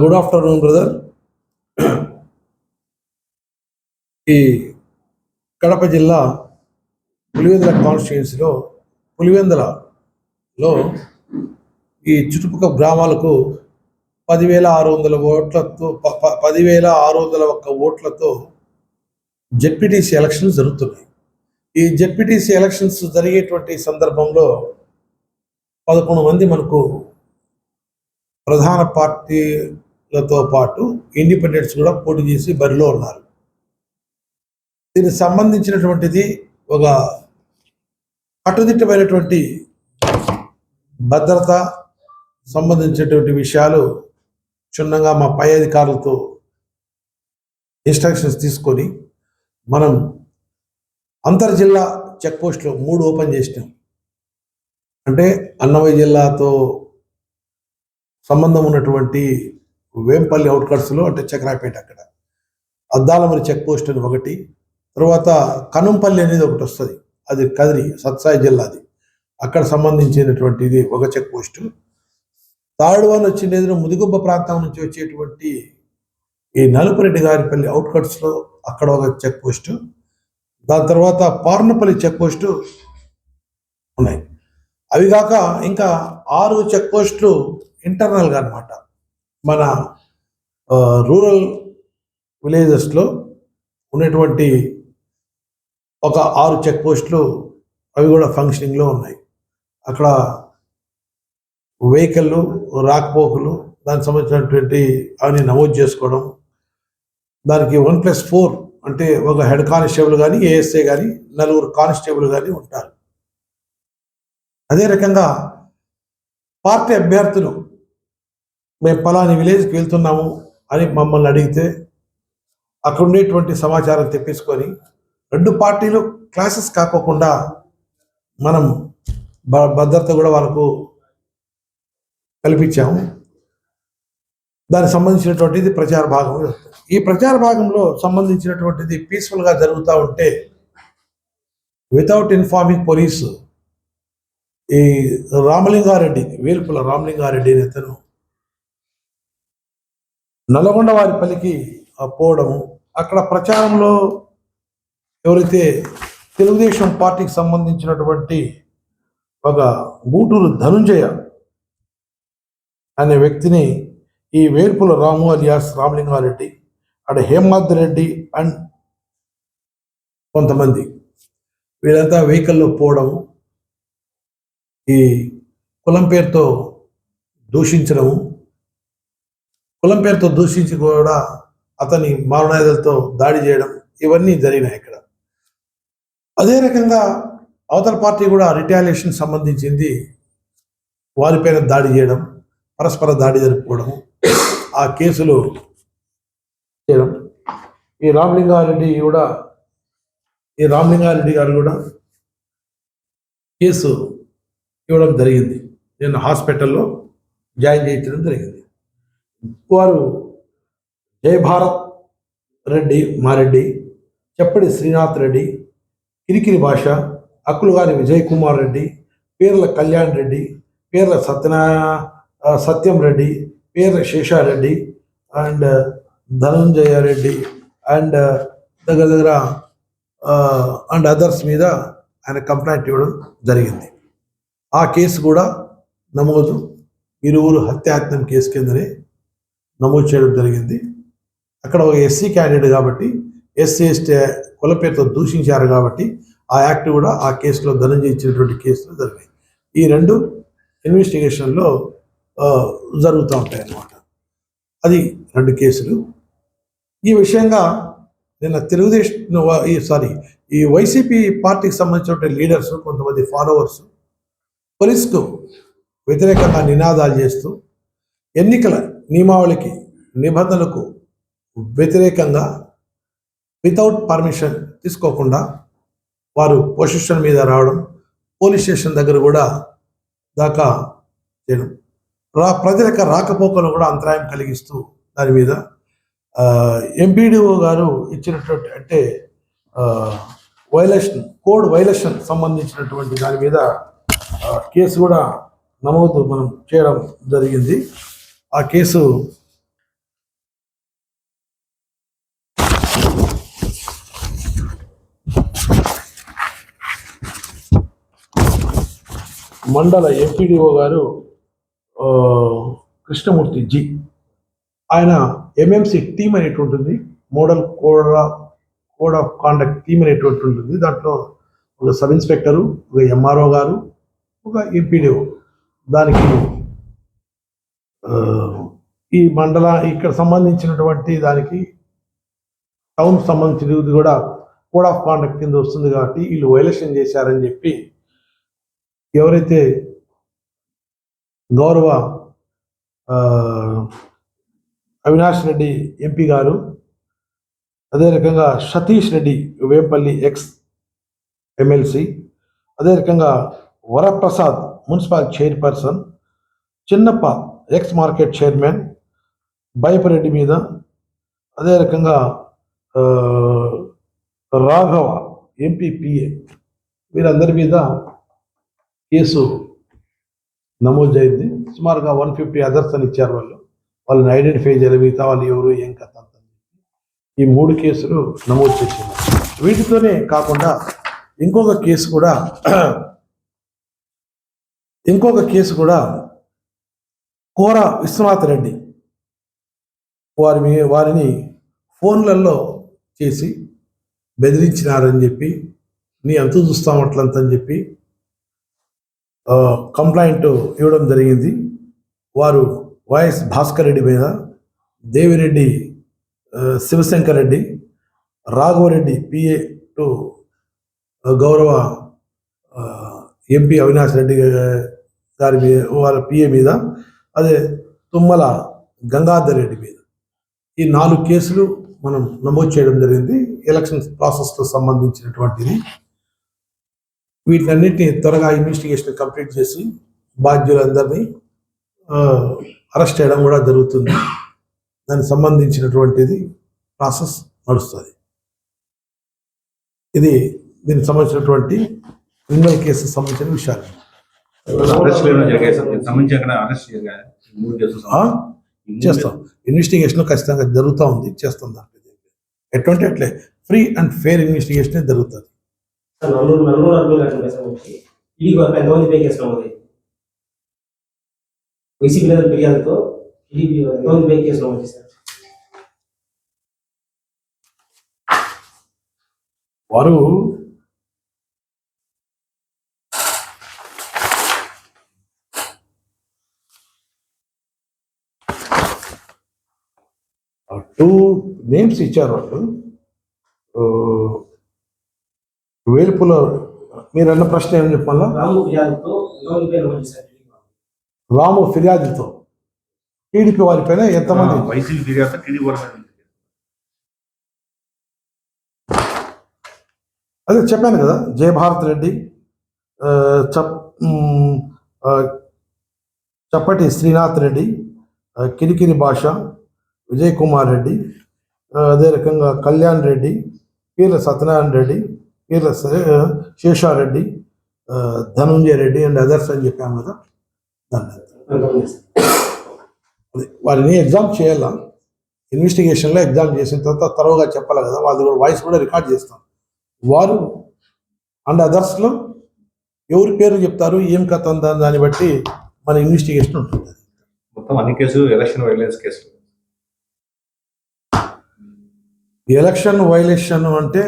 Good afternoon brother ఈ కడప జిల్లా పులివెందుల కాన్స్టిట్యున్సీలో పులివెందులలో ఈ చుట్టుపక్కల గ్రామాలకు పదివేల ఆరు వందల ఓట్లతో ప- పదివేల ఆరు వందల ఒక్క ఓట్లతో జెడ్పీటీసీ ఎలక్షన్స్ జరుగుతున్నాయి. ఈ జెడ్పీటీసీ ఎలక్షన్స్ జరిగేటువంటి సందర్భంలో పదకొండు మంది మనకు ప్రధాన పార్టీలతో పాటు ఇండిపెండెంట్స్ కూడా పోటీ చేసి బరిలో ఉన్నారు. దీనికి సంబంధించినటువంటిది ఒక కట్టుదిట్టమైనటువంటి భద్రత సంబంధించినటువంటి విషయాలు క్షుణ్ణంగా మా పై అధికారులతో ఇన్స్ట్రక్షన్స్ తీసుకొని మనం అంతర్జిల్లా చెక్ పోస్టులు మూడు ఓపెన్ చేసినాం. అంటే అన్నమయ్య జిల్లాతో సంబంధం ఉన్నటువంటి వేంపల్లి అవుట్కట్స్లో అంటే చక్రాపేట అక్కడ. అద్దాలమరి చెక్ పోస్ట్ అని ఒకటి తర్వాత కనుంపల్లి అనేది ఒకటి వస్తుంది. అది కదిరి సత్సాయి జిల్లాది. అక్కడ సంబంధించినటువంటిది ఒక చెక్ పోస్టు. థర్డ్ వన్ వచ్చిండేది ముదిగుబ్బ ప్రాంతం నుంచి వచ్చేటువంటి ఈ నలుపురెడ్డి గారిపల్లి అవుట్కట్స్లో అక్కడ ఒక చెక్ పోస్టు. దాని తర్వాత పార్నపల్లి చెక్ పోస్టు ఉన్నాయి. అవి కాక ఇంకా ఆరు చెక్ పోస్టులు ఇంటర్నల్గా అన్నమాట. మన రూరల్ విలేజెస్లో ఉన్నటువంటి ఒక ఆరు చెక్ పోస్టులు అవి కూడా ఫంక్షనింగ్లో ఉన్నాయి. అక్కడ వెహికల్లు రాకపోకలు దానికి సంబంధించినటువంటి అవన్నీ నమోదు చేసుకోవడం దానికి వన్ ప్లస్ ఫోర్ అంటే ఒక హెడ్ కానిస్టేబుల్ కానీ ఏఎస్ఏ కానీ నలుగురు కానిస్టేబుల్ కానీ ఉంటారు. అదే రకంగా పార్టీ అభ్యర్థులు మేము పలాని విలేజ్కి వెళ్తున్నాము అని మమ్మల్ని అడిగితే అక్కడ ఉండేటువంటి సమాచారం తెప్పించుకొని రెండు పార్టీలు క్లాసెస్ కాకోకుండా మనం భ- భద్రత కూడా వాళ్ళకు కల్పించాము. దానికి సంబంధించినటువంటిది ప్రచార భాగం. ఈ ప్రచార భాగంలో సంబంధించినటువంటిది పీస్ఫుల్గా జరుగుతూ ఉంటే వితౌట్ ఇన్ఫార్మింగ్ పోలీసు ఈ రామలింగారెడ్డి వేల్పుల రామలింగారెడ్డి అనే అతను నల్గొండ వారిపల్లికి ఆ, పోవడము అక్కడ ప్రచారంలో ఎవరైతే తెలుగుదేశం పార్టీకి సంబంధించినటువంటి ఒక గూటూరు ధనుంజయ అనే వ్యక్తిని ఈ వేర్పుల రాము అలియాస్ రామలింగారెడ్డి అక్కడ హేమాద్ రెడ్డి అండ్ కొంతమంది వీళ్ళంతా వెహికల్లో పోవడం ఈ కులం పేరుతో దూషించడము కులం పేరుతో దూషించి కూడా అతని మారణాయుధాలతో దాడి చేయడం ఇవన్నీ జరిగినాయి ఇక్కడ. అదే రకంగా అవతల పార్టీ కూడా రిటాలియేషన్ సంబంధించింది వారిపైన దాడి చేయడం పరస్పర దాడి జరుపుకోవడం ఆ కేసులు చేయడం. ఈ రామలింగారెడ్డి కూడా ఈ రామలింగారెడ్డి గారు కూడా కేసు ఇవ్వడం జరిగింది. నేను హాస్పిటల్లో జాయిన్ చేయించడం జరిగింది. వారు జయభారత్ రెడ్డి మారెడ్డి చెప్పడి శ్రీనాథ్ రెడ్డి కిరికిరి భాష అక్కులుగాని విజయ్ కుమార్ రెడ్డి పేర్ల కళ్యాణ్ రెడ్డి పేర్ల సత్యనారాయణ సత్యం రెడ్డి పేర్ల శేషారెడ్డి అండ్ ధనంజయ రెడ్డి అండ్ దగ్గర దగ్గర అండ్ అదర్స్ మీద ఆయన కంప్లైంట్ ఇవ్వడం జరిగింది. ఆ కేసు కూడా నమోదు. ఇరువురు హత్యాయత్నం కేసు కిందనే నమోదు చేయడం జరిగింది. అక్కడ ఒక ఎస్సీ క్యాండిడేట్ కాబట్టి ఎస్సీ ఎస్టీ కుల పేరుతో దూషించారు కాబట్టి ఆ యాక్ట్ కూడా ఆ కేసులో ధనంజయ ఇచ్చినటువంటి కేసులు జరిగాయి ఈ రెండు ఇన్వెస్టిగేషన్లో జరుగుతూ ఉంటాయి అన్నమాట అది రెండు కేసులు. ఈ విషయంగా నిన్న తెలుగుదేశం ఈ సారీ ఈ వైసీపీ పార్టీకి సంబంధించిన లీడర్స్ కొంతమంది ఫాలోవర్స్ పోలీసుకు వ్యతిరేకంగా నినాదాలు చేస్తూ ఎన్నికల నియమావళికి నిబంధనలకు వ్యతిరేకంగా వితౌట్ పర్మిషన్ తీసుకోకుండా వారు పొజిషన్ మీద రావడం పోలీస్ స్టేషన్ దగ్గర కూడా దాకా చేయడం. రా ప్రజల యొక్క రాకపోకలు కూడా అంతరాయం కలిగిస్తూ దాని మీద ఎంపీడీఓ గారు ఇచ్చినటువంటి అంటే వైలేషన్ కోడ్ వైలేషన్ సంబంధించినటువంటి దాని మీద కేసు కూడా నమోదు మనం చేయడం జరిగింది. ఆ కేసు మండల ఎంపీడీఓ గారు కృష్ణమూర్తి జి. ఆయన ఎంఎంసి టీమ్ అనేటువంటి ఉంటుంది. Model code code of conduct team అనేటువంటి ఉంటుంది. దాంట్లో ఒక సబ్ ఇన్స్పెక్టరు ఒక ఎంఆర్ఓ గారు ఒక ఎంపీడీఓ దానికి ఈ మండల ఇక్కడ సంబంధించినటువంటి దానికి టౌన్ సంబంధించినది కూడా కోడ్ ఆఫ్ కాండక్ట్ కింద వస్తుంది కాబట్టి వీళ్ళు వైలేషన్ చేశారని చెప్పి ఎవరైతే గౌరవ అవినాష్ రెడ్డి ఎంపీ గారు అదే రకంగా సతీష్ రెడ్డి వేంపల్లి ఎక్స్ ఎమ్మెల్సీ అదే రకంగా Varaprasad municipal chairperson Chinnappa ex market chairman Baipareddy మీద అదే రకంగా రాఘవ ఎంపీపీఏ వీరందరి మీద కేసు నమోదు అయింది సుమారుగా వన్ ఫిఫ్టీ అదర్స్ అని ఇచ్చారు వాళ్ళు. వాళ్ళని ఐడెంటిఫై చేయాలి మిగతా వాళ్ళు ఎవరు ఏం కథ అంత ఈ మూడు కేసులు నమోదు చేసింది. వీటితోనే కాకుండా ఇంకొక కేసు కూడా ఇంకొక కేసు కూడా కోర విశ్వనాథ్ రెడ్డి వారి మీ- వారిని ఫోన్లలో చేసి బెదిరించినారని చెప్పి నీ అంత చూస్తాం అట్లంతని చెప్పి కంప్లైంట్ ఇవ్వడం జరిగింది. వారు వైఎస్ భాస్కర్ రెడ్డి మీద దేవిరెడ్డి శివశంకర్ రెడ్డి రాఘవరెడ్డి పిఏ టు గౌరవ ఎంపీ అవినాష్ రెడ్డి గారి మీద వాళ్ళ పిఏ మీద అదే తుమ్మల గంగాధర్ రెడ్డి మీద. ఈ నాలుగు కేసులు మనం నమోదు చేయడం జరిగింది. ఎలక్షన్ ప్రాసెస్తో సంబంధించినటువంటిది. వీటన్నిటిని త్వరగా ఇన్వెస్టిగేషన్ కంప్లీట్ చేసి బాధ్యులందరినీ అరెస్ట్ చేయడం కూడా జరుగుతుంది. దానికి సంబంధించినటువంటిది ప్రాసెస్ నడుస్తుంది. ఇది దీనికి సంబంధించినటువంటి క్రిమినల్ కేసు సంబంధించిన విషయాలు? చేస్తాం. ఇన్వెస్టిగేషన్ ఖచ్చితంగా జరుగుతూ ఉంది. చేస్తాం దాంట్లో ఎటువంటి అట్లే. ఫ్రీ అండ్ ఫెయిర్ ఇన్వెస్టిగేషన్ జరుగుతుంది. Sir Nallur Nallur urban election case వచ్చి టీడీపీ వరకు ఎంతమంది పే కేసు నమోదు వైసీపీ నేతల ఫిర్యాదుతో టీడీపీ ఎంతమంది పే కేసు నమోదు సార్. వారు టూ నేమ్స్ ఇచ్చారు వాళ్ళు. వేలుపుల మీరు అన్న ప్రశ్న ఏమని చెప్పాలా? రాము ఫిర్యాదుతో టీడీపీ వారిపైన ఎంతమంది? వైసీపీ ఫిర్యాదు అదే చెప్పాను కదా జయభారత్ రెడ్డి చప్ చప్పటి శ్రీనాథ్ రెడ్డి కిరికిరి భాష విజయ్ కుమార్ రెడ్డి అదే రకంగా కళ్యాణ్ రెడ్డి పీర్ల సత్యనారాయణ రెడ్డి శే- శేషారెడ్డి ధనుంజయ రెడ్డి అండ్ అదర్స్ అని చెప్పాము కదా దాన్ని వారిని ఎగ్జామ్ చేయాలా? ఇన్వెస్టిగేషన్లో ఎగ్జామ్ చేసిన తర్వాత తరువుగా చెప్పాలి కదా వాళ్ళది కూడా వాయిస్ కూడా రికార్డ్ చేస్తాం వారు అండ్ అదర్స్లో ఎవరి పేరు చెప్తారు ఏం కథ ఉందా దాన్ని బట్టి మన ఇన్వెస్టిగేషన్ ఉంటుంది. మొత్తం అన్ని కేసులు ఎలక్షన్ వైలెన్స్ కేసులు. ఎలక్షన్ వైలేషన్ అంటే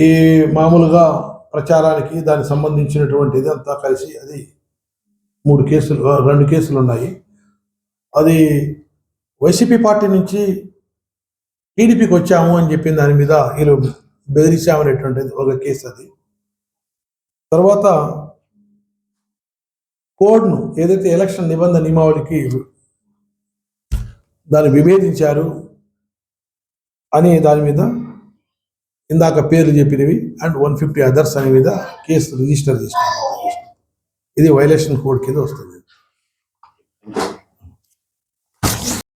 ఈ మామూలుగా ప్రచారానికి దానికి సంబంధించినటువంటిది అంతా కలిసి అది మూడు కేసులు రెండు కేసులు ఉన్నాయి అది వైసీపీ పార్టీ నుంచి టీడీపీకి వచ్చాము అని చెప్పిన దాని మీద వీళ్ళు బెదిరించామనేటువంటిది ఒక కేసు అది. తర్వాత కోడ్ను ఏదైతే ఎలక్షన్ నిబంధన నియమావళికి దాన్ని విభేదించారు అని దాని మీద ఇందాక పేర్లు చెప్పినవి అండ్ వన్ ఫిఫ్టీ అదర్స్ అనే మీద కేసు రిజిస్టర్ చేసినారు ఇది వైలేషన్ కోడ్ కింద వస్తుంది.